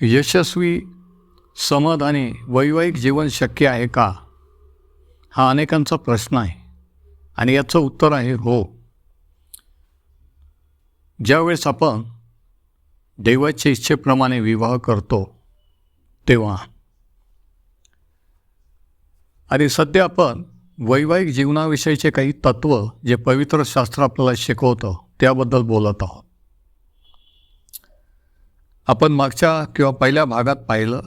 यशस्वी समाधानी वैवाहिक जीवन शक्य आहे का? हा अनेकांचा प्रश्न आहे आणि याचं उत्तर आहे हो. ज्यावेळेस आपण देवाच्या इच्छेप्रमाणे विवाह करतो तेव्हा. आणि सध्या आपण वैवाहिक जीवनाविषयीचे काही तत्त्व जे पवित्र शास्त्र आपल्याला शिकवतं त्याबद्दल बोलत आहोत. आपण मागच्या किंवा पहिल्या भागात पाहिलं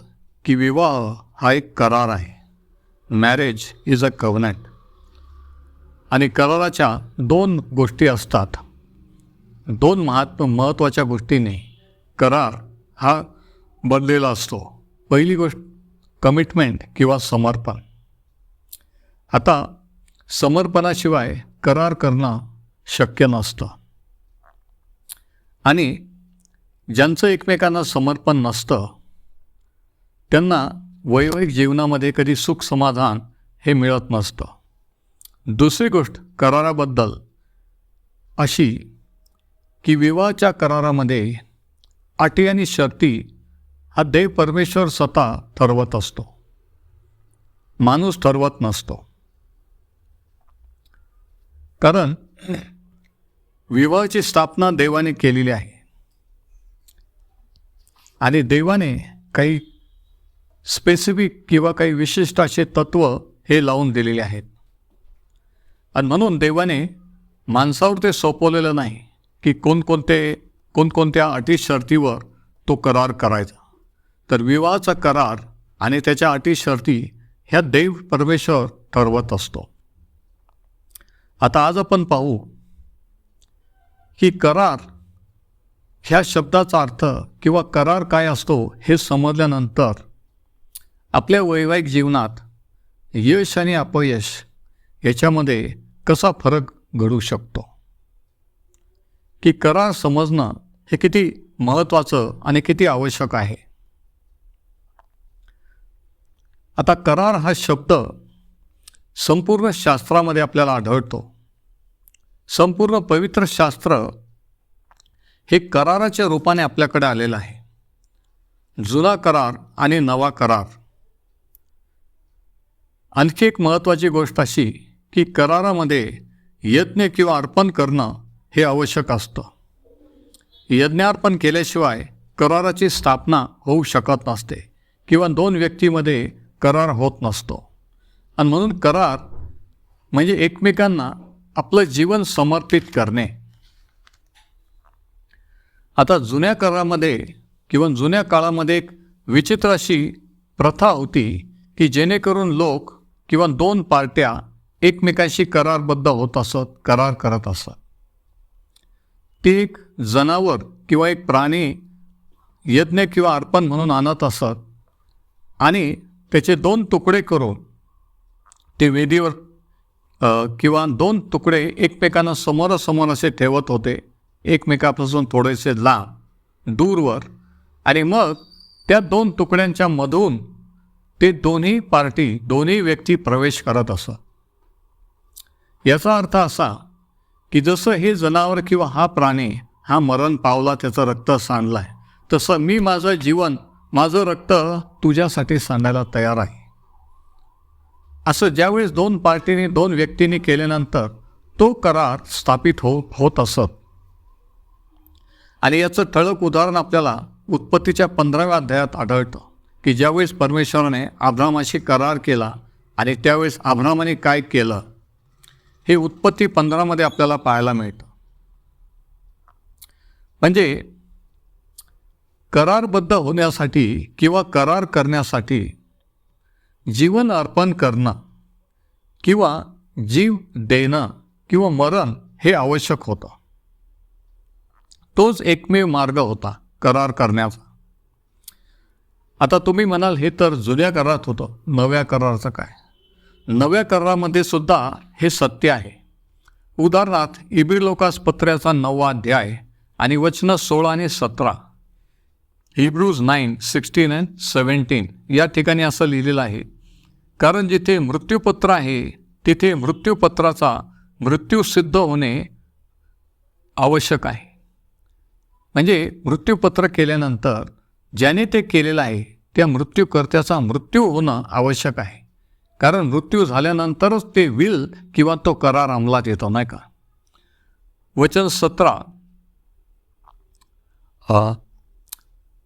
की विवाह हा एक करार आहे. मॅरेज इज अ कवनॅट आणि कराराच्या दोन गोष्टी असतात. दोन महात्म महत्त्वाच्या गोष्टीने करार हा बनलेला असतो. पहिली गोष्ट कमिटमेंट किंवा समर्पण. आता समर्पणाशिवाय करार करणं शक्य नसतं. आणि ज्यांचं एकमेकांना समर्पण नसतं त्यांना वैवाहिक जीवनामध्ये कधी सुख समाधान हे मिळत नसतं. दुसरी गोष्ट कराराबद्दल. अशी की विवाहाच्या करारामध्ये अटी आणि शर्ती हा देव परमेश्वर स्वतः ठरवत असतो. माणूस ठरवत नसतो. कारण विवाहाची स्थापना देवाने केलेली आहे. आणि देवाने काही स्पेसिफिक किंवा काही विशिष्ट असे तत्त्व हे लावून दिलेले आहेत. आणि म्हणून देवाने माणसावर ते सोपवलेलं नाही की कोणकोणते कोणकोणत्या अटी शर्तीवर तो करार करायचा. तर विवाहाचा करार आणि त्याच्या अटी शर्ती ह्या देव परमेश्वर ठरवत असतो. आता आज आपण पाहू की करार ह्या शब्दाचा अर्थ किंवा करार काय असतो हे समजल्यानंतर आपल्या वैवाहिक जीवनात यश आणि अपयश याच्यामध्ये कसा फरक घडू शकतो? की करार समजणं हे किती महत्त्वाचं आणि किती आवश्यक आहे? आता करार हा शब्द संपूर्ण शास्त्रामध्ये आपल्याला आढळतो. संपूर्ण पवित्र शास्त्र हे कराराच्या रूपाने आपल्याकडे आलेलं आहे. जुना करार आणि नवा करार. आणखी एक महत्त्वाची गोष्ट अशी की करारामध्ये यज्ञ किंवा अर्पण करणं हे आवश्यक असतं. यज्ञार्पण केल्याशिवाय कराराची स्थापना होऊ शकत नसते किंवा दोन व्यक्तीमध्ये करार होत नसतो. आणि म्हणून करार म्हणजे एकमेकांना आपलं जीवन समर्पित करणे. आता जुन्या करारामध्ये किंवा जुन्या काळामध्ये एक विचित्र अशी प्रथा होती की जेणेकरून लोक किंवा दोन पार्ट्या एकमेकांशी करारबद्ध होत असत करार करत असत. ते एक जनावर किंवा एक प्राणी यज्ञ किंवा अर्पण म्हणून आणत असत आणि त्याचे दोन तुकडे करून ते वेदीवर किंवा दोन तुकडे एकमेकांना समोरासमोर असे ठेवत होते. एकमेकापासून थोडेसे लांब दूरवर आणि मग त्या दोन तुकड्यांच्या मधून ते दोन्ही पार्टी दोन्ही व्यक्ती प्रवेश करत असत. याचा अर्थ असा की जसं हे जनावर किंवा हा प्राणी हा मरण पावला त्याचं रक्त सांडलं आहे तसं मी माझं जीवन माझं रक्त तुझ्यासाठी सांडायला तयार आहे. असं ज्यावेळेस दोन पार्टीने दोन व्यक्तींनी केल्यानंतर तो करार स्थापित हो होत असत. आणि याचं ठळक उदाहरण आपल्याला उत्पत्तीच्या पंधराव्या अध्यायात आढळतं की ज्यावेळेस परमेश्वराने आभ्रामाशी करार केला आणि त्यावेळेस आभ्रामाने काय केलं हे उत्पत्ती पंधरामध्ये आपल्याला पाहायला मिळतं. म्हणजे करारबद्ध होण्यासाठी किंवा करार करण्यासाठी जीवन अर्पण करणं किंवा जीव देणं किंवा मरण हे आवश्यक होतं. तोच एकमेव मार्ग होता करार करण्याचा. आता तुम्ही म्हणाल हे तर जुन्या करारात होतं नव्या कराराचं काय? नव्या करारामध्ये सुद्धा हे सत्य आहे. उदाहरणार्थ इब्रिलोकास पत्र्याचा नववा अध्याय आणि वचनं सोळा आणि सतरा. Hebrews nine sixteen and seventeen या ठिकाणी असं लिहिलेलं आहे कारण जिथे मृत्यूपत्र आहे तिथे मृत्यूपत्राचा मृत्यू सिद्ध होणे आवश्यक आहे. म्हणजे मृत्यूपत्र केल्यानंतर ज्याने ते केलेलं आहे त्या मृत्यूकर्त्याचा मृत्यू होणं आवश्यक आहे. कारण मृत्यू झाल्यानंतरच ते विल किंवा तो करार अंमलात येतो नाही का? वचन सतरा.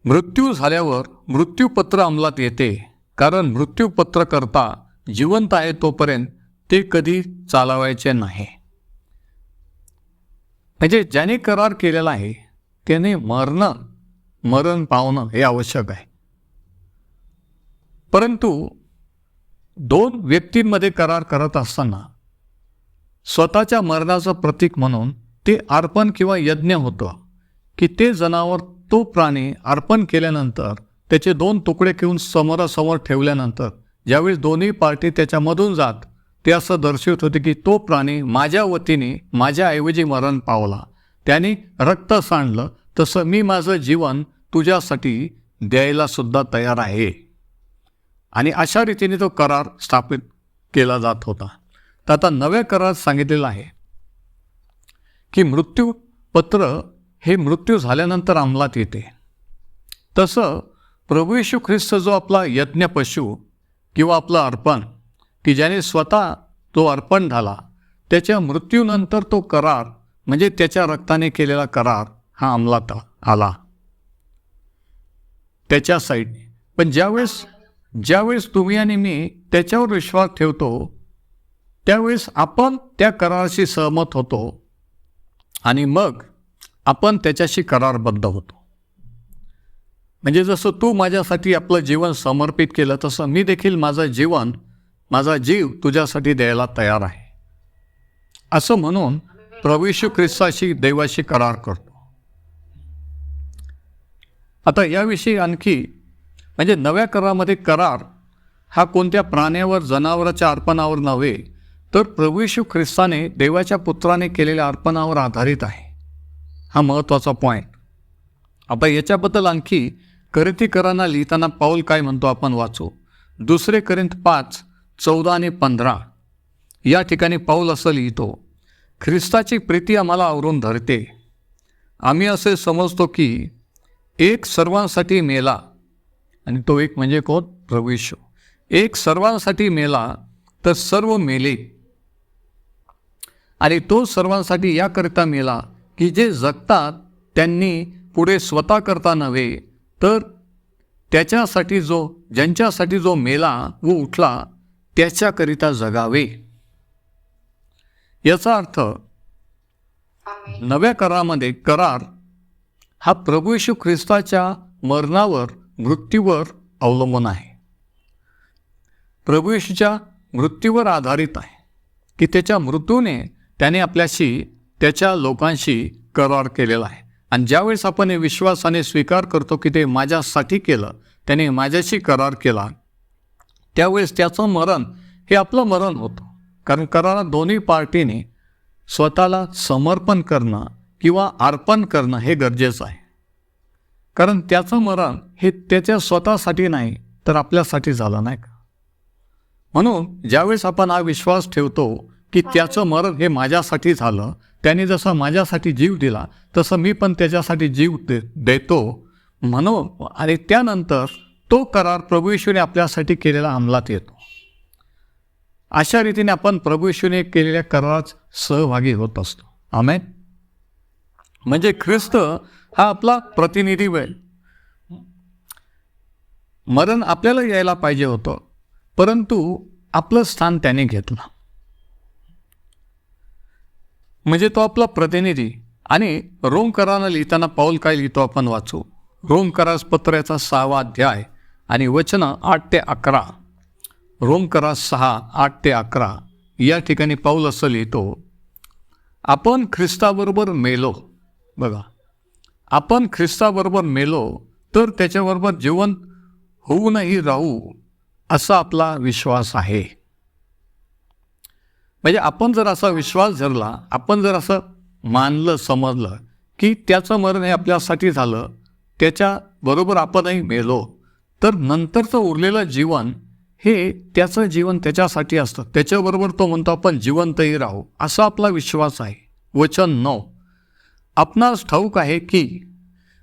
मृत्यू झाल्यावर मृत्यूपत्र अंमलात येते. कारण मृत्यूपत्र करता जिवंत आहे तोपर्यंत ते कधी चालवायचे नाही. म्हणजे ज्याने करार केलेला आहे त्याने मरणं मरण पावणं हे आवश्यक आहे. परंतु दोन व्यक्तींमध्ये करार करत असताना स्वतःच्या मरणाचं प्रतीक म्हणून ते अर्पण किंवा यज्ञ होतं की ते जनावर तो प्राणी अर्पण केल्यानंतर त्याचे दोन तुकडे घेऊन समोरासमोर ठेवल्यानंतर ज्यावेळी दोन्ही पार्टी त्याच्यामधून जात ते असं दर्शवत होते की तो प्राणी माझ्या वतीने माझ्याऐवजी मरण पावला. त्याने रक्त सांडलं तसं मी माझं जीवन तुझ्यासाठी द्यायला सुद्धा तयार आहे. आणि अशा रीतीने तो करार स्थापित केला जात होता. तर आता नव्या करारात सांगितलेलं आहे की मृत्यूपत्र हे मृत्यू झाल्यानंतर अंमलात येते. तसं प्रभू येशू ख्रिस्त जो आपला यज्ञ पशु किंवा आपलं अर्पण की ज्याने स्वतः तो अर्पण झाला त्याच्या मृत्यूनंतर तो करार म्हणजे त्याच्या रक्ताने केलेला करार हा अंमलात आला. त्याच्या साईडने पण ज्यावेळेस ज्यावेळेस तुम्ही आणि मी त्याच्यावर विश्वास ठेवतो त्यावेळेस आपण त्या कराराशी सहमत होतो आणि मग आपण त्याच्याशी करारबद्ध होतो. म्हणजे जसं तू माझ्यासाठी आपलं जीवन समर्पित केलं तसं मी देखील माझं जीवन माझा जीव तुझ्यासाठी द्यायला तयार आहे. असं म्हणून प्रवेशू ख्रिस्ताशी देवाशी करार करतो. आता याविषयी आणखी म्हणजे नव्या करारामध्ये करार हा कोणत्या प्राण्यावर जनावराच्या अर्पणावर नव्हे तर प्रभू ख्रिस्ताने देवाच्या पुत्राने केलेल्या अर्पणावर आधारित आहे. हा महत्त्वाचा पॉईंट आता याच्याबद्दल आणखी करितीकरांना लिहिताना पाऊल काय म्हणतो आपण वाचू. दुसरे करिंत पाच चौदा आणि पंधरा. या ठिकाणी पाऊल असं लिहितो ख्रिस्ताची प्रीती आम्हाला आवरून धरते. आम्ही असे समजतो की एक सर्वांसाठी मेला आणि तो एक म्हणजे कोण? प्रभू एक सर्वांसाठी मेला तर सर्व मेले. आणि तो सर्वांसाठी याकरिता मेला की जे जगतात त्यांनी पुढे स्वतः करता नव्हे तर त्याच्यासाठी जो ज्यांच्यासाठी जो मेला व उठला त्याच्याकरिता जगावे. याचा अर्थ नव्या करारामध्ये करार हा प्रभू येशू ख्रिस्ताच्या मरणावर मृत्यूवर अवलंबून आहे. प्रभू येशूच्या मृत्यूवर आधारित आहे की त्याच्या मृत्यूने त्याने आपल्याशी त्याच्या लोकांशी करार केलेला आहे. आणि ज्यावेळेस आपण हे विश्वासाने स्वीकार करतो की ते माझ्यासाठी केलं त्याने माझ्याशी करार केला त्यावेळेस त्याचं मरण हे आपलं मरण होतं. कारण करारात दोन्ही पार्टीने स्वतःला समर्पण करणं किंवा अर्पण करणं हे गरजेचं आहे. कारण त्याचं मरण हे त्याच्या स्वतःसाठी नाही तर आपल्यासाठी झालं नाही का? म्हणून ज्यावेळेस आपण हा विश्वास ठेवतो की त्याचं मरण हे माझ्यासाठी झालं त्याने जसं माझ्यासाठी जीव दिला तसं मी पण त्याच्यासाठी जीव दे देतो. म्हणून आणि त्यानंतर तो करार प्रभू येशूने आपल्यासाठी केलेला अंमलात येतो. अशा रीतीने आपण प्रभू येशूने केलेल्या करारात सहभागी होत असतो. आमेन. म्हणजे ख्रिस्त हा आपला प्रतिनिधी वेळ मरण आपल्याला यायला पाहिजे होतं परंतु आपलं स्थान त्याने घेतलं. म्हणजे तो आपला प्रतिनिधी आणि रोम करानं लिहिताना पाऊल काय लिहितो आपण वाचू. रोम करार पत्र्याचा सहावा अध्याय आणि वचनं आठ ते अकरा. रोमकरा सहा आठ ते अकरा. या ठिकाणी पाऊल असं लिहितो आपण ख्रिस्ताबरोबर मेलो. बघा. आपण ख्रिस्ताबरोबर मेलो तर त्याच्याबरोबर जीवन होऊनही राहू असा आपला विश्वास आहे. म्हणजे आपण जर असा विश्वास धरला आपण जर असं मानलं समजलं की त्याचं मरण हे आपल्यासाठी झालं त्याच्याबरोबर आपणही मेलो तर नंतरचं उरलेलं जीवन हे त्याचं जीवन त्याच्यासाठी असतं. त्याच्याबरोबर तो म्हणतो आपण जिवंतही राहू. असा आपला विश्वास आहे. वचन नऊ. आपणास ठाऊक आहे की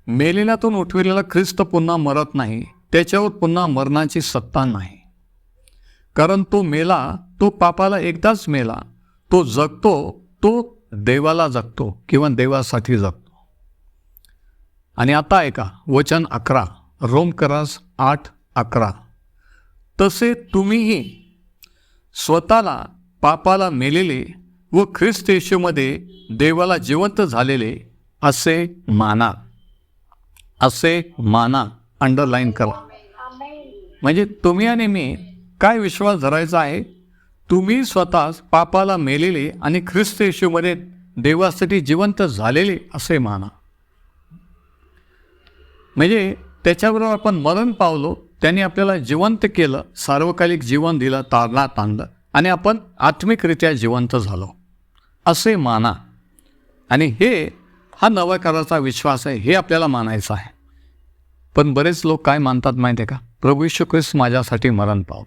मेलेल्यातून उठविलेला ख्रिस्त पुन्हा मरत नाही त्याच्यावर पुन्हा मरणाची सत्ता नाही. कारण तो मेला तो पापाला एकदाच मेला. तो जगतो तो देवाला जगतो किंवा देवासाठी जगतो. आणि आता ऐका वचन अकरा. रोमकरास आठ अकरा. तसे तुम्हीही स्वतःला पापाला मेलेले व ख्रिस्त येशूमध्ये देवाला जिवंत झालेले असे माना. असे माना अंडरलाईन करा. म्हणजे तुम्ही आणि मी काय विश्वास धरायचा आहे? तुम्ही स्वतः पापाला मेलेले आणि ख्रिस्त येशूमध्ये देवासाठी जिवंत झालेले असे माना. म्हणजे त्याच्याबरोबर आपण मरण पावलो. त्यांनी आपल्याला जिवंत केलं सार्वकालिक जीवन दिलं तारणात आणलं आणि आपण आत्मिकरित्या जिवंत झालो. असे माना. आणि हे हा नवकाराचा विश्वास आहे हे आपल्याला मानायचं आहे. पण बरेच लोक काय मानतात माहिती आहे का? प्रभू यशू ख्रिस्त माझ्यासाठी मरण पाव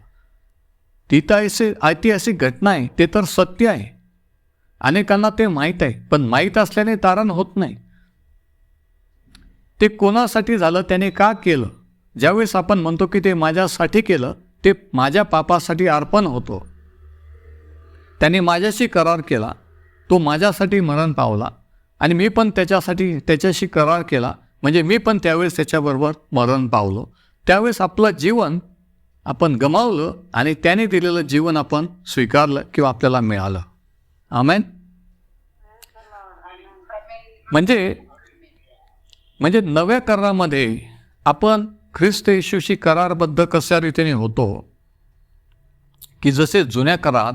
ती तर ऐसे ऐतिहासिक घटना आहे ते तर सत्य आहे. अनेकांना ते माहीत आहे पण माहीत असल्याने तारण होत नाही. ते कोणासाठी झालं त्याने का केलं? ज्यावेळेस आपण म्हणतो की ते माझ्यासाठी केलं ते माझ्या पापासाठी अर्पण होतो. त्याने माझ्याशी करार केला तो माझ्यासाठी मरण पावला आणि मी पण त्याच्यासाठी त्याच्याशी करार केला. म्हणजे मी पण त्यावेळेस त्याच्याबरोबर मरण पावलो. त्यावेळेस आपलं जीवन आपण गमावलं आणि त्याने दिलेलं जीवन आपण स्वीकारलं किंवा आपल्याला मिळालं. आमेन. म्हणजे म्हणजे नव्या करारामध्ये आपण ख्रिस्त येशूशी करारबद्ध कशा रीतीने होतो? की जसे जुन्या करात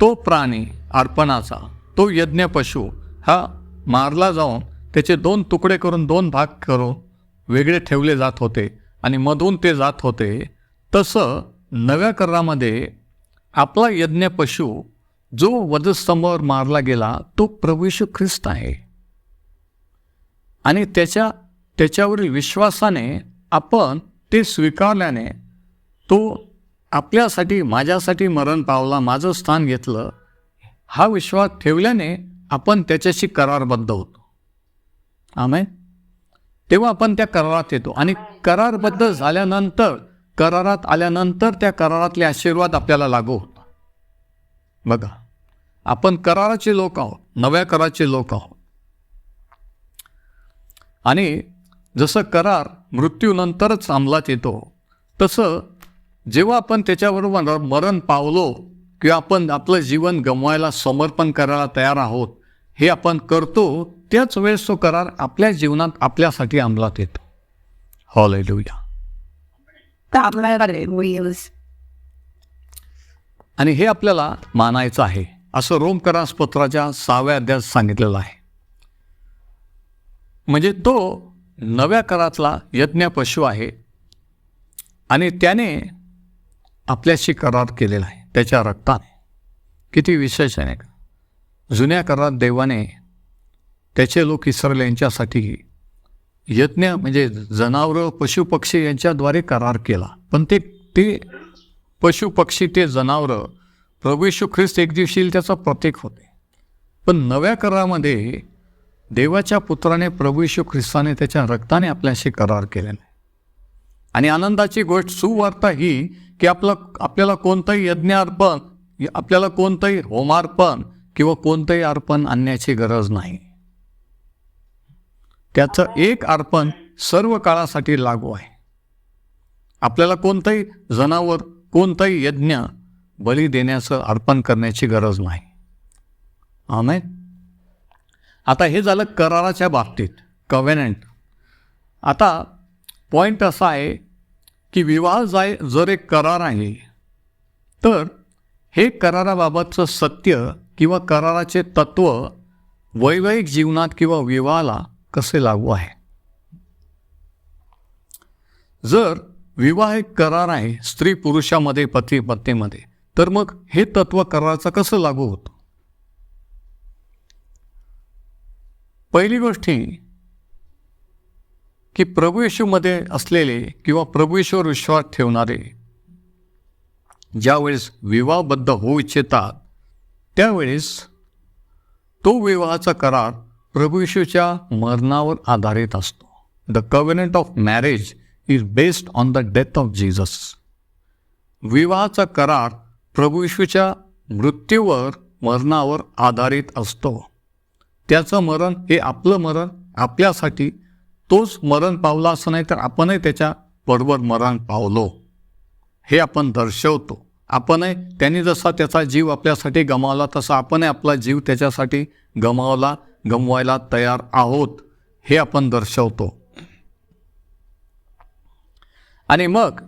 तो प्राणी अर्पणाचा तो यज्ञ पशु हा मारला जाऊन त्याचे दोन तुकडे करून दोन भाग करून वेगळे ठेवले जात होते आणि मधून ते जात होते तसं नव्या करारामध्ये आपला यज्ञ पशु जो वधस्तंभावर मारला गेला तो प्रभूशू ख्रिस्त आहे. आणि त्याच्या त्याच्यावरील विश्वासाने आपण ते स्वीकारल्याने तो आपल्यासाठी माझ्यासाठी मरण पावला माझं स्थान घेतलं हा विश्वास ठेवल्याने आपण त्याच्याशी करारबद्ध होतो. आमे तेव्हा आपण त्या करारात येतो. आणि करारबद्ध झाल्यानंतर करारात आल्यानंतर त्या करारातले आशीर्वाद आपल्याला लागू होतो बघा आपण कराराचे लोक आहोत नव्या कराचे लोक आहोत. आणि जसं करार मृत्यूनंतरच अंमलात येतो. तसं जेव्हा आपण त्याच्याबरोबर मरण पावलो किंवा आपण आपलं जीवन गमवायला समर्पण करायला तयार आहोत हे आपण करतो त्याच वेळेस तो करार आपल्या जीवनात आपल्यासाठी अंमलात येतो. हॉल लुया आणि हे आपल्याला मानायचं आहे. असं रोमकरास पत्राच्या सहाव्या अध्यास सांगितलेलं आहे. म्हणजे तो नव्या करातला यज्ञ पशु आहे आणि त्याने आपल्याशी करार केलेला आहे. त्याच्या रक्ताने किती विशेष आहे का? जुन्या करारात देवाने त्याचे लोक इसरले यांच्यासाठी यज्ञ म्हणजे जनावरं पशुपक्षी यांच्याद्वारे करार केला. पण ते ते पशुपक्षी ते जनावरं प्रभू ख्रिस्त एक दिवशी त्याचा प्रतीक होते. पण नव्या करारामध्ये देवाच्या पुत्राने प्रभू यशू ख्रिस्ताने त्याच्या रक्ताने आपल्याशी करार केलेला आहे. आणि आनंदाची गोष्ट सुवार्ता ही की आपलं आपल्याला कोणतंही यज्ञ अर्पण आपल्याला कोणतंही होमार्पण किंवा कोणतंही अर्पण आणण्याची गरज नाही. त्याचं एक अर्पण सर्व काळासाठी लागू आहे. आपल्याला कोणतंही जनावर कोणताही यज्ञ बली देण्याचं अर्पण करण्याची गरज नाही. आमेन. आता हे झालं कराराच्या बाबतीत कव्हेनंट आता पॉईंट असा आहे की विवाह जाय जर एक करार आहे तर हे कराराबाबतचं सत्य किंवा कराराचे तत्व वैवाहिक जीवनात किंवा विवाहाला कसे लागू आहे? जर विवाह एक करार आहे स्त्री पुरुषामध्ये पती पत्नीमध्ये तर मग हे तत्व कराराचं कसं लागू होतं? पहिली गोष्ट की प्रभू येशूमध्ये असलेले किंवा प्रभू येशूवर विश्वास ठेवणारे ज्यावेळेस विवाहबद्ध होऊ इच्छितात त्यावेळेस तो विवाहाचा करार प्रभू येशूच्या मरणावर आधारित असतो. The covenant of marriage is based on the death of Jesus विवाहाचा करार प्रभू येशूच्या मृत्यूवर मरणावर आधारित असतो. त्याचं मरण हे आपलं मरण आपल्यासाठी तोच मरण पावला असं नाही तर आपणही त्याच्या बरोबर मरण पावलो. हे आपण दर्शवतो. आपणही त्यांनी जसा त्याचा जीव आपल्यासाठी गमावला तसा आपणही आपला जीव त्याच्यासाठी गमावला गमवायला तयार आहोत हे आपण दर्शवतो. आणि मग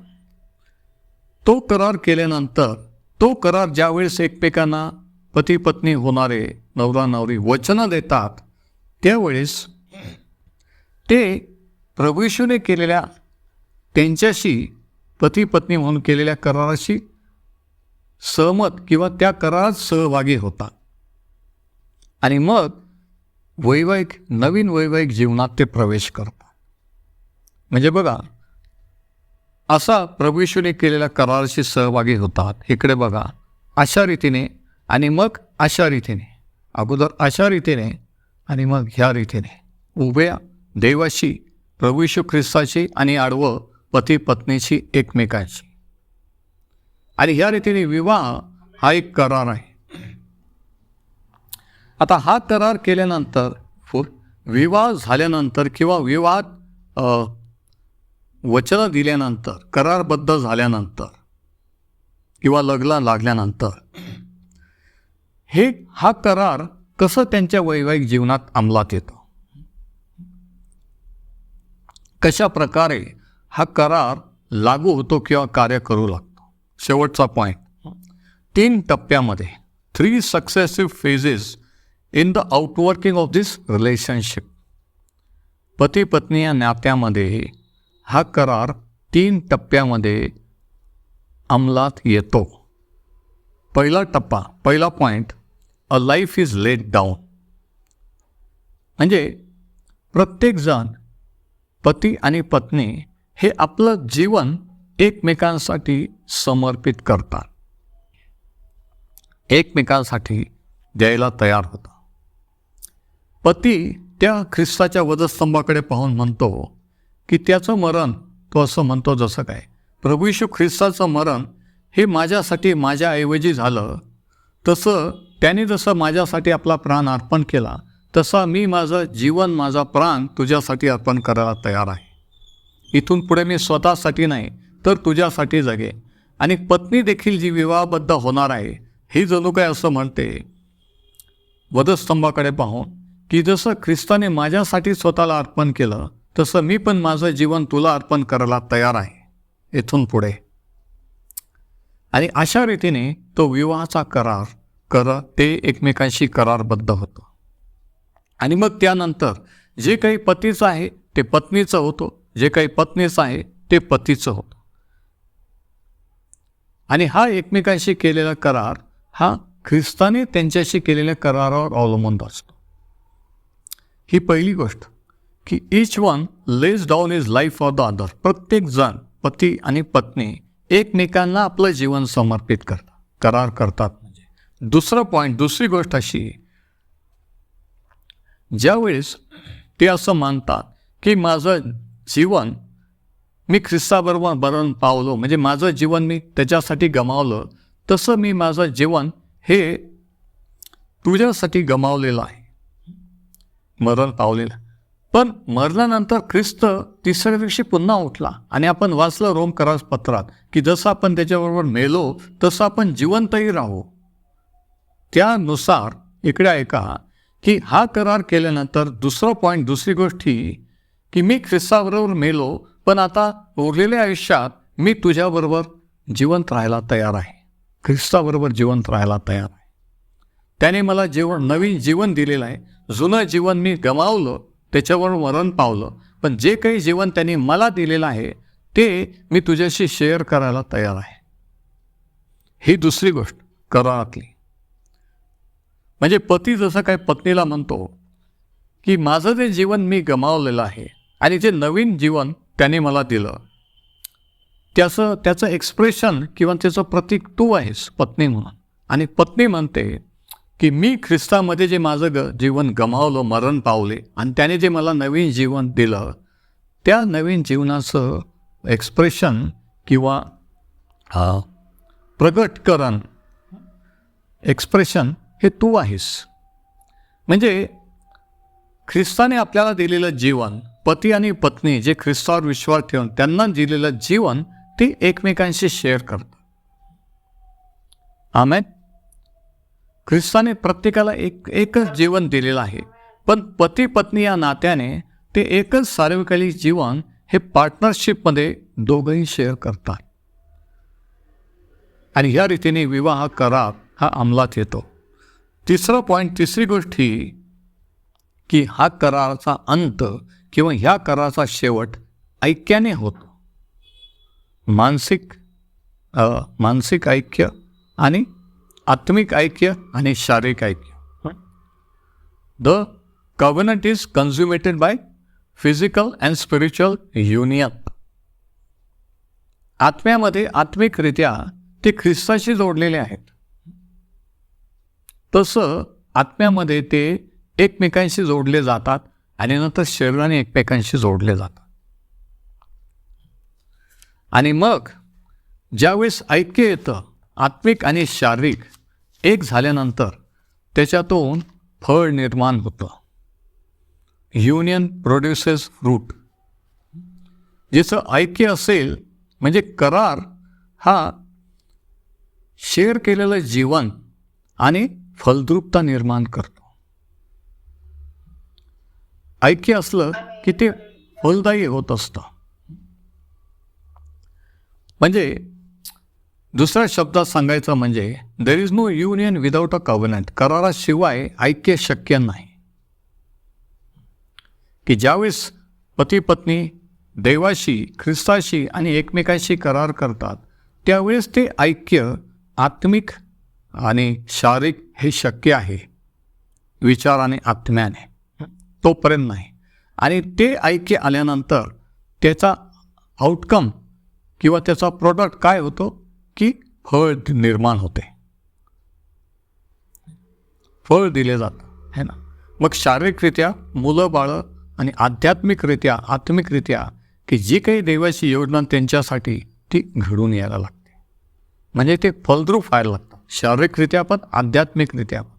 तो करार केल्यानंतर तो करार ज्यावेळेस एकमेकांना पती पत्नी होणारे नवरा नवरी वचनं देतात त्यावेळेस ते प्रभूशूने केलेल्या त्यांच्याशी पती पत्नी म्हणून केलेल्या कराराशी सहमत किंवा त्या करारात सहभागी होतात. आणि मग वैवाहिक नवीन वैवाहिक जीवनात ते प्रवेश करतात. म्हणजे बघा असा प्रभूशूने केलेल्या कराराशी सहभागी होतात. इकडे बघा अशा रीतीने आणि मग अशा रीतीने अगोदर अशा रीतीने आणि मग ह्या रीतीने. उभ्या देवाशी प्रभू ख्रिस्ताशी ख्रिस्ताची आणि आडवं पती पत्नीची एकमेकांची आणि ह्या रीतीने विवाह हा एक करार आहे. आता हा करार केल्यानंतर विवाह झाल्यानंतर किंवा विवाहात वचन वचनं दिल्यानंतर करारबद्ध झाल्यानंतर किंवा लग्न लागल्यानंतर हे हा करार कसं त्यांच्या वैवाहिक जीवनात अंमलात येतो? कशा प्रकारे हा करार लागू होतो किंवा कार्य करू लागतो? शेवटचा पॉईंट तीन टप्प्यामध्ये three successive phases in the outworking of this relationship पती पत्नी या नात्यामध्ये हा करार तीन टप्प्यामध्ये अंमलात येतो. पहिला टप्पा पहिला point a life is laid down म्हणजे प्रत्येकजण पती आणि पत्नी हे आपलं जीवन एकमेकांसाठी समर्पित करतात. एकमेकांसाठी द्यायला तयार होता पती त्या ख्रिस्ताच्या वधस्तंभाकडे पाहून म्हणतो की त्याचं मरण तो असं म्हणतो जसं काय प्रभू ख्रिस्ताचं मरण हे माझ्यासाठी माझ्याऐवजी झालं तसं त्याने जसं माझ्यासाठी आपला प्राण अर्पण केला तसा मी माझं जीवन माझा प्राण तुझ्यासाठी अर्पण करायला तयार आहे. इथून पुढे मी स्वतःसाठी नाही तर तुझ्यासाठी जगे आणि पत्नी देखील जी विवाहबद्ध होणार आहे ही जणू काय असं म्हणते? वधस्तंभाकडे पाहून की जसं ख्रिस्ताने माझ्यासाठी स्वतःला अर्पण केलं तसं मी पण माझं जीवन तुला अर्पण करायला तयार आहे. इथून पुढे. आणि अशा रीतीने तो विवाहाचा करार कर ते एकमेकांशी करारबद्ध होतं. आणि मग त्यानंतर जे काही पतीचं आहे ते पत्नीचं होतं. जे काही पत्नीचं आहे ते पतीचं होतं. आणि हा एकमेकांशी केलेला करार हा ख्रिस्ताने त्यांच्याशी केलेल्या करारावर अवलंबून असतो. ही पहिली गोष्ट की each one lays down his life for the other प्रत्येक जण पती आणि पत्नी एकमेकांना आपलं जीवन समर्पित करतात करार करतात. दुसरं पॉईंट दुसरी गोष्ट अशी ज्यावेळेस ते असं मानतात की माझं जीवन मी ख्रिस्ताबरोबर मरण पावलो म्हणजे माझं जीवन मी त्याच्यासाठी गमावलं तसं मी माझं जीवन हे तुझ्यासाठी गमावलेलं आहे. मरण पावलेलं. पण मरल्यानंतर ख्रिस्त तिसऱ्या दिवशी पुन्हा उठला आणि आपण वाचलं रोम करार पत्रात की जसं आपण त्याच्याबरोबर मेलो तसं आपण जिवंतही राहू. त्यानुसार इकडे ऐका की हा करार केल्यानंतर दुसरा पॉईंट दुसरी गोष्ट ही की मी ख्रिस्ताबरोबर मेलो पण आता उरलेल्या आयुष्यात मी तुझ्याबरोबर जिवंत राहायला तयार आहे. ख्रिस्ताबरोबर जिवंत राहायला तयार आहे. त्याने मला जेवण नवीन जीवन दिलेलं आहे. जुनं जीवन मी गमावलं त्याच्यावर मरण पावलं. पण जे काही जीवन त्यांनी मला दिलेलं आहे ते मी तुझ्याशी शेअर करायला तयार आहे. ही दुसरी गोष्ट करारातली. म्हणजे पती जसं काय पत्नीला म्हणतो की माझं जे जीवन मी गमावलेलं आहे आणि जे नवीन जीवन त्याने मला दिलं त्याचं त्याचं एक्सप्रेशन किंवा त्याचं प्रतीक तू आहेस पत्नी म्हणून. आणि पत्नी म्हणते की मी ख्रिस्तामध्ये जे माझं ग जीवन गमावलं मरण पावले आणि त्याने जे मला नवीन जीवन दिलं त्या नवीन जीवनाचं एक्सप्रेशन किंवा प्रगटकरण एक्सप्रेशन हे तू आहेस. म्हणजे ख्रिस्ताने आपल्याला दिलेलं जीवन पती आणि पत्नी जे ख्रिस्तावर विश्वास ठेवून त्यांना दिलेलं जीवन ते एकमेकांशी शेअर करतात. आमेन ख्रिस्ताने प्रत्येकाला एक एकच जीवन दिलेलं आहे. पण पती पत्नी या नात्याने ते एकच सार्वकालिक जीवन हे पार्टनरशिपमध्ये दोघंही शेअर करतात. आणि ह्या रीतीने विवाह करार हा अंमलात येतो. तिसरा पॉईंट तिसरी गोष्ट ही की हा कराराचा अंत किंवा ह्या कराराचा शेवट ऐक्याने होतो. मानसिक मानसिक ऐक्य आणि आत्मिक ऐक्य आणि शारीरिक ऐक्य. The covenant is consummated by physical and spiritual union आत्म्यामध्ये आत्मिकरित्या ते ख्रिस्ताशी जोडलेले आहेत. तसं आत्म्यामध्ये ते एकमेकांशी जोडले जातात आणि नंतर शरीराने एकमेकांशी जोडले जातात. आणि मग ज्यावेळेस ऐक्य येतं आत्मिक आणि शारीरिक एक झाल्यानंतर त्याच्यातून फळ निर्माण होतं. युनियन प्रोड्युसेस फ्रूट जिचं ऐक्य असेल म्हणजे करार हा शेअर केलेलं जीवन आणि फलद्रुपता निर्माण करतो. ऐक्य असलं की ते फलदायी होत असतं. म्हणजे दुसऱ्या शब्दात सांगायचं म्हणजे there is no union without a covenant कराराशिवाय ऐक्य शक्य नाही. की ज्यावेळेस पती पत्नी देवाशी ख्रिस्ताशी आणि एकमेकाशी करार करतात त्यावेळेस ते ऐक्य आत्मिक आणि शारीरिक हे शक्य आहे. विचाराने आत्म्याने. तोपर्यंत नाही. आणि ते ऐक्य आल्यानंतर त्याचा आउटकम किंवा त्याचा प्रोडक्ट काय होतो? की फळ निर्माण होते. फळ दिले जातं है ना? मग शारीरिकरित्या मुलं बाळं आणि आध्यात्मिकरित्या आत्मिकरित्या की जी काही देवाची योजना त्यांच्यासाठी ती घडून यायला लागते. म्हणजे ते फलद्रूप व्हायला लागतं. शारीरिकरित्या पण आध्यात्मिकरित्या पण.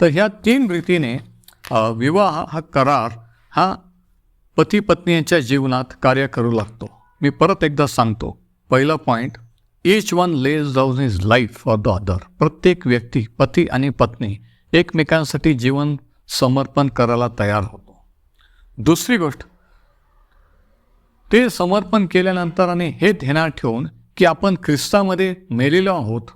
तर ह्या तीन रीतीने विवाह हा करार हा पती पत्नी यांच्या जीवनात कार्य करू लागतो. मी परत एकदा सांगतो. पहिला point each one lays down his life for the other प्रत्येक व्यक्ती पती आणि पत्नी एकमेकांसाठी जीवन समर्पण करायला तयार होतो. दुसरी गोष्ट ते समर्पण केल्यानंतर आणि हे ध्यानात ठेवून की आपण ख्रिस्तामध्ये मेलेलो आहोत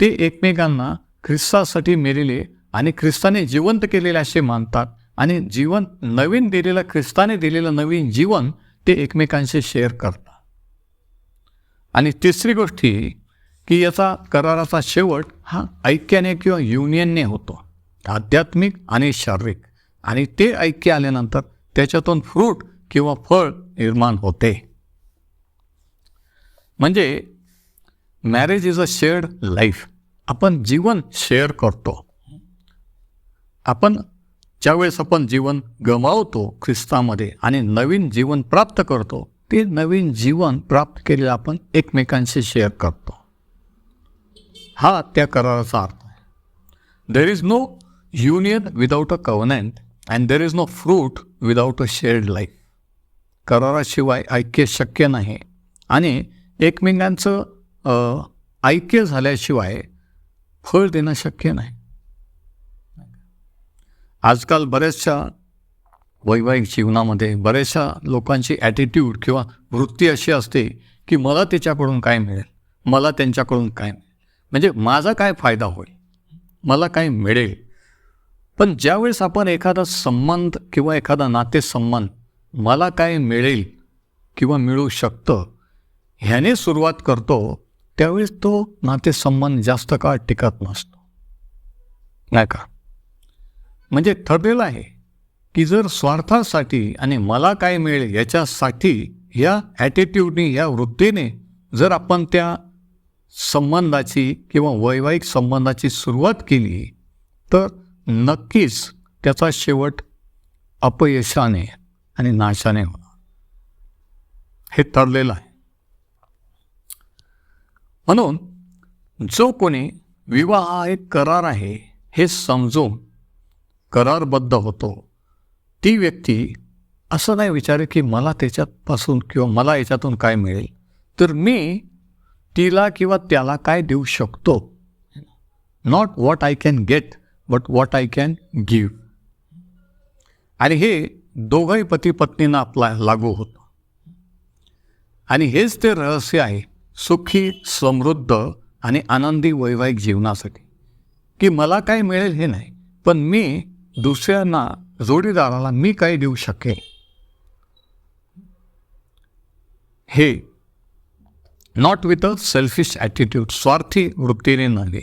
ते एकमेकांना ख्रिस्तासाठी मेलेले आणि ख्रिस्ताने जिवंत केलेले असे मानतात. आणि जीवन नवीन दिलेलं ख्रिस्ताने दिलेलं नवीन जीवन ते एकमेकांशी शेअर करतात. आणि तिसरी गोष्ट ही की याचा कराराचा शेवट हा ऐक्याने किंवा युनियनने होतो. आध्यात्मिक आणि शारीरिक. आणि ते ऐक्य आल्यानंतर त्याच्यातून फ्रूट किंवा फळ निर्माण होते. म्हणजे marriage is a shared life आपण जीवन शेअर करतो. आपण ज्यावेळेस आपण जीवन गमावतो ख्रिस्तामध्ये आणि नवीन जीवन प्राप्त करतो ते नवीन जीवन प्राप्त केलेलं आपण एकमेकांशी शेअर करतो. हा त्या कराराचा अर्थ आहे. There is no union without a covenant and there is no fruit without a shared life कराराशिवाय ऐक्य शक्य नाही. आणि एकमेकांचं ऐक्य झाल्याशिवाय फळ देणं शक्य नाही. आजकाल बऱ्याचशा वैवाहिक जीवनामध्ये बऱ्याचशा लोकांची ॲटिट्यूड किंवा वृत्ती अशी असते की मला त्याच्याकडून काय मिळेल? मला त्यांच्याकडून काय मिळेल? म्हणजे माझा काय फायदा होईल? मला काय मिळेल? पण ज्यावेळेस आपण एखादा संबंध किंवा एखादा नातेसंबंध मला काय मिळेल किंवा मिळू शकतं ह्याने सुरुवात करतो त्यावेळेस तो नातेसंबंध जास्त काळ टिकत नसतो. नाही का? म्हणजे ठरलेलं आहे की जर स्वार्थासाठी आणि मला काय मिळेल याच्यासाठी या ॲटिट्यूडनी या वृत्तीने जर आपण त्या संबंधाची किंवा वैवाहिक संबंधाची सुरुवात केली तर नक्कीच त्याचा शेवट अपयशाने आणि नाशाने होणार. हे ठरलेलं आहे. म्हणून जो कोणी विवाह हा एक करार आहे हे समजून करारबद्ध होतो. ती व्यक्ती असं नाही विचारे की मला त्याच्यापासून किंवा मला याच्यातून काय मिळेल. तर मी तिला किंवा त्याला काय देऊ शकतो? Not what I can get but what I can give आणि हे दोघंही पती पत्नींना आपला लागू होतं. आणि हेच ते रहस्य आहे. सुखी समृद्ध आणि आनंदी वैवाहिक जीवनासाठी. की मला काय मिळेल हे नाही पण मी दुसऱ्यांना जोडीदाराला मी काय देऊ शकेन? हे not with a selfish attitude स्वार्थी वृत्तीने नव्हे.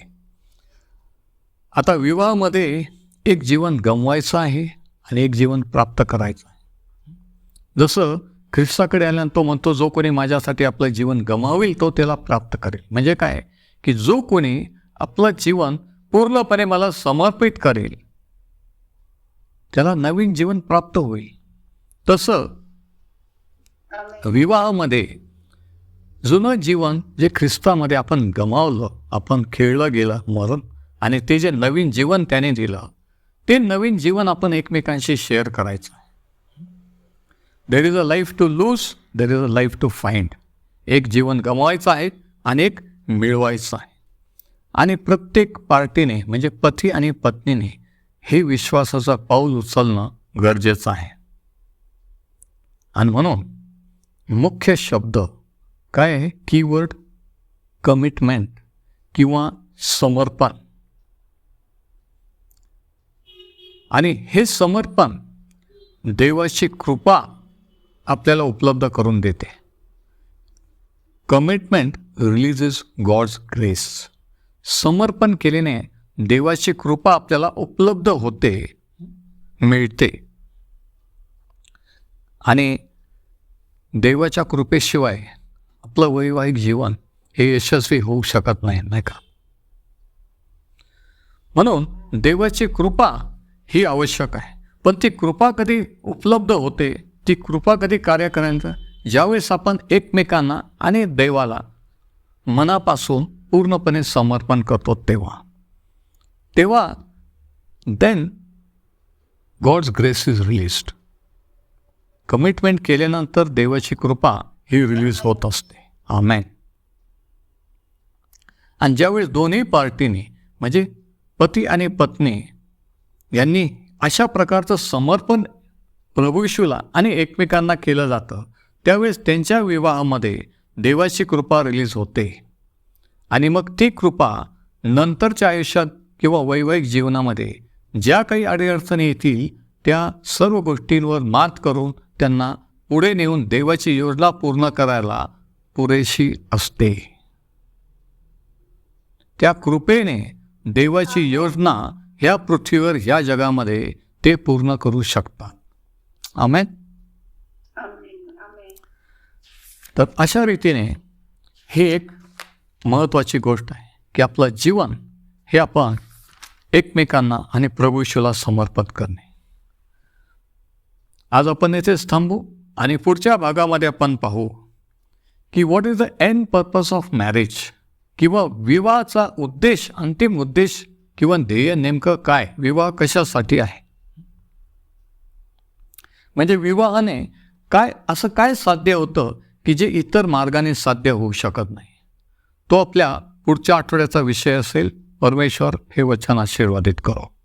आता विवाहामध्ये एक जीवन गमवायचं आहे आणि एक जीवन प्राप्त करायचं आहे. जसं ख्रिस्ताकडे आल्यानं तो म्हणतो जो कोणी माझ्यासाठी आपलं जीवन गमावेल तो त्याला प्राप्त करेल. म्हणजे काय? की जो कोणी आपलं जीवन पूर्णपणे मला समर्पित करेल त्याला नवीन जीवन प्राप्त होईल. तसं विवाहामध्ये जुनं जीवन जे ख्रिस्तामध्ये आपण गमावलं आपण खेळलं गेलं मरण आणि ते जे नवीन जीवन त्याने दिलं ते नवीन जीवन आपण एकमेकांशी शेअर करायचं. There is a life to lose there is a life to find एक जीवन गमवायचं आहे आणि एक मिळवायचं आहे. आणि प्रत्येक पार्टीने म्हणजे पती आणि पत्नीने हे विश्वासाचं पाऊल उचलणं गरजेचं आहे. आणि म्हणून मुख्य शब्द काय आहे? कीवर्ड कमिटमेंट किंवा समर्पण. आणि हे समर्पण देवाची कृपा आपल्याला उपलब्ध करून देते. कमिटमेंट रिलीजेस गॉड्स ग्रेस समर्पण केल्याने देवाची कृपा आपल्याला उपलब्ध होते मिळते. आणि देवाच्या कृपेशिवाय आपलं वैवाहिक जीवन हे यशस्वी होऊ शकत नाही नाही का? म्हणून देवाची कृपा ही आवश्यक आहे. पण ती कृपा कधी उपलब्ध होते? ती कृपा कधी कार्य करायचं? ज्यावेळेस आपण एकमेकांना आणि देवाला मनापासून पूर्णपणे समर्पण करतो तेव्हा. तेव्हा then God's grace is released commitment केल्यानंतर देवाची कृपा ही रिलीज होत असते. आमॅन आणि ज्यावेळेस दोन्ही पार्टीने म्हणजे पती आणि पत्नी यांनी अशा प्रकारचं समर्पण प्रभू येशूला आणि एकमेकांना केलं जातं. त्यावेळेस त्यांच्या विवाहामध्ये देवाची कृपा रिलीज होते. आणि मग ती कृपा नंतरच्या आयुष्यात किंवा वैवाहिक जीवनामध्ये ज्या काही अडीअडचणी येतील त्या सर्व गोष्टींवर मात करून त्यांना पुढे नेऊन देवाची योजना पूर्ण करायला पुरेशी असते. त्या कृपेने देवाची योजना ह्या पृथ्वीवर ह्या जगामध्ये ते पूर्ण करू शकतात. आमेन तर अशा रीतीने हे एक महत्त्वाची गोष्ट आहे की आपलं जीवन हे आपण एकमेकांना आणि प्रभूशूला समर्पित करणे. आज आपण येथेच थांबू आणि पुढच्या भागामध्ये आपण पाहू की what is the end purpose of marriage किंवा विवाहाचा उद्देश अंतिम उद्देश किंवा ध्येय नेमकं काय? विवाह कशासाठी आहे? म्हणजे विवाहाने काय असं काय साध्य होतं की जे इतर मार्गाने साध्य होऊ शकत नाही? तो आपल्या पुढच्या आठवड्याचा विषय असेल. परमेश्वर हे वचन आशीर्वादित करो.